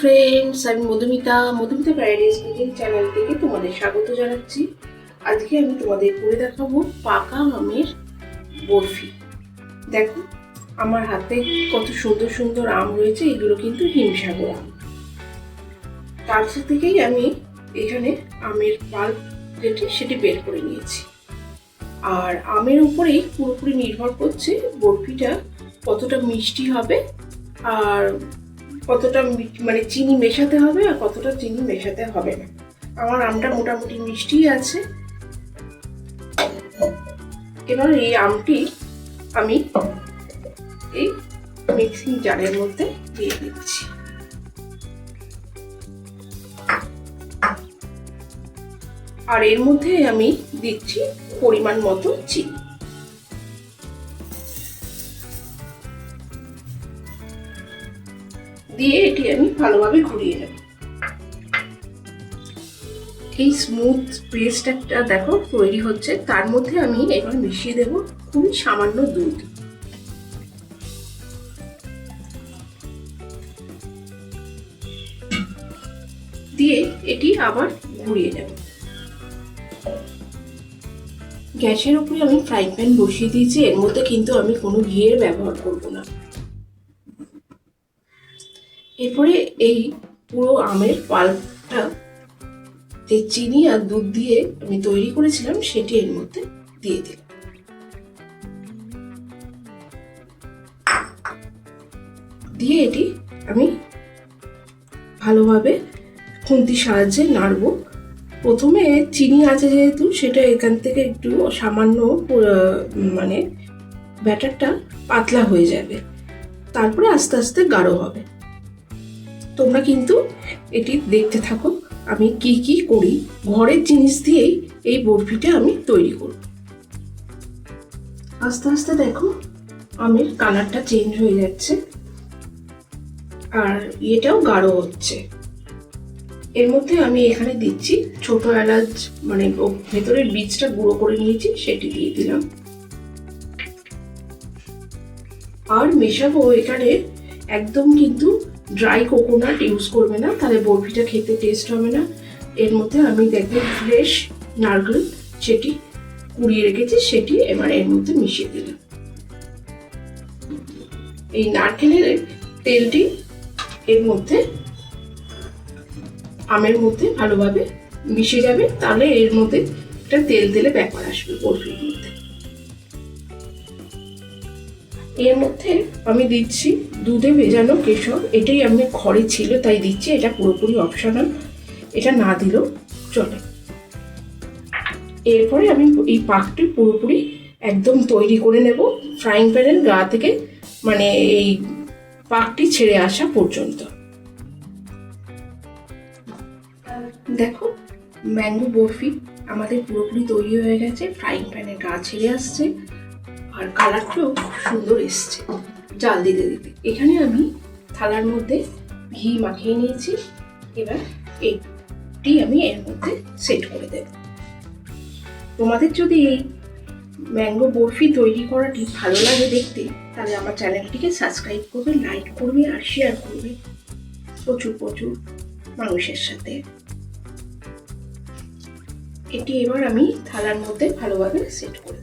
Friends আমি Madhumita Madhumita paradise cooking channel থেকে তোমাদের স্বাগত জানাচ্ছি। আজকে আমি তোমাদের করে দেখাবো পাকা আমের বরফি। দেখো, আমার হাতে কত সুন্দর সুন্দর আম রয়েছে, এগুলো কিন্তু হিমসাগর আম। তার থেকেই আমি এখানে আমের পাল্প কেটে সেটি বের করে নিয়েছি। আর আমের উপরেই পুরোপুরি নির্ভর করছে বরফিটা কতটা মিষ্টি হবে, আর কতটা মানে চিনি মেশাতে হবে আর কতটা চিনি মেশাতে হবে না। আমার আমটা মোটামুটি মিষ্টি আছে। এবার এই আমটি আমি এই মিক্সিং জারের মধ্যে দিয়ে দিচ্ছি। আর এর মধ্যে আমি দিচ্ছি পরিমাণ মতো চিনি। দিয়ে এটি আমি ভালোভাবে ঘুরিয়ে নেব। এই স্মুথ পেস্ট একটা দেখো তৈরি হচ্ছে। তার মধ্যে আমি এবার মিশিয়ে দেব খুবই সামান্য দুধ। দিয়ে এটি আবার ঘুরিয়ে নেব। গ্যাসের উপরে আমি ফ্রাই প্যান বসিয়ে দিয়েছি। এর মধ্যে কিন্তু আমি কোনো ঘিয়ের ব্যবহার করব না। এরপরে এই পুরো আমের পাল্পটা যে চিনি আর দুধ দিয়ে আমি তৈরি করেছিলাম, সেটি এর মধ্যে দিয়ে দিলাম। দিয়ে এটি আমি ভালোভাবে খুন্তির সাহায্যে নাড়বো। প্রথমে চিনি আছে যেহেতু, সেটা এখান থেকে একটু সামান্য মানে ব্যাটারটা পাতলা হয়ে যাবে। তারপরে আস্তে আস্তে গাঢ় হবে। তোমরা কিন্তু এটি দেখতে থাকো। আমি কি কি করি, ঘরের জিনিস দিয়েই এই বরফিটা আমি তৈরি করব। আস্তে আস্তে দেখো, আমের কালারটা চেঞ্জ হয়ে যাচ্ছে। আর এটাও গাঢ় হচ্ছে। এর মধ্যে আমি এখানে দিচ্ছি ছোট এলাচ মানে ভেতরের বীজটা গুঁড়ো করে নিয়েছি, সেটি দিয়ে দিলাম। আর মেশাবো এখানে একদম কিন্তু ড্রাই কোকোনাট ইউজ করবে না, তাহলে বরফিটা খেতে টেস্ট হবে না। এর মধ্যে আমি দেখবে ফ্রেশ নারকেল, সেটি কুড়িয়ে রেখেছি, সেটি এবার এর মধ্যে মিশিয়ে দিলাম। এই নারকেলের তেলটি এর মধ্যে, আমের মধ্যে ভালোভাবে মিশে যাবে, তাহলে এর মধ্যে একটা তেল তেলে ব্যাপার আসবে বরফির মধ্যে। এর মধ্যে আমি দিচ্ছি দুধে ভেজানো কেশর। এটাই আমি ঘরে ছিল, তাই দিচ্ছি। এটা পুরোপুরি অপশনাল এটা না দিলেও চলে। এরপরে আমি এই পাকটি পুরোপুরি একদম তৈরি করে নেব। ফ্রাইং প্যানের গা থেকে মানে এই পাকটি ছেড়ে আসা পর্যন্ত। দেখো ম্যাঙ্গো বরফি আমাদের পুরোপুরি তৈরি হয়ে গেছে। ফ্রাইং প্যানের গা ছেড়ে আসছে। আর কালারটাও খুব সুন্দর এসছে। জাল দিতে দিতে। এখানে আমি থালার মধ্যে ঘি মাখিয়ে নিয়েছি। এবার এটি আমি এর মধ্যে সেট করে দেব। তোমাদের যদি এই ম্যাঙ্গো বরফি তৈরি করাটি ভালো লাগে দেখতে, তাহলে আমার চ্যানেলটিকে সাবস্ক্রাইব করবে লাইক করবে আর শেয়ার করবে। প্রচুর প্রচুর মানুষের সাথে। এটি এবার আমি থালার মধ্যে ভালোভাবে সেট করে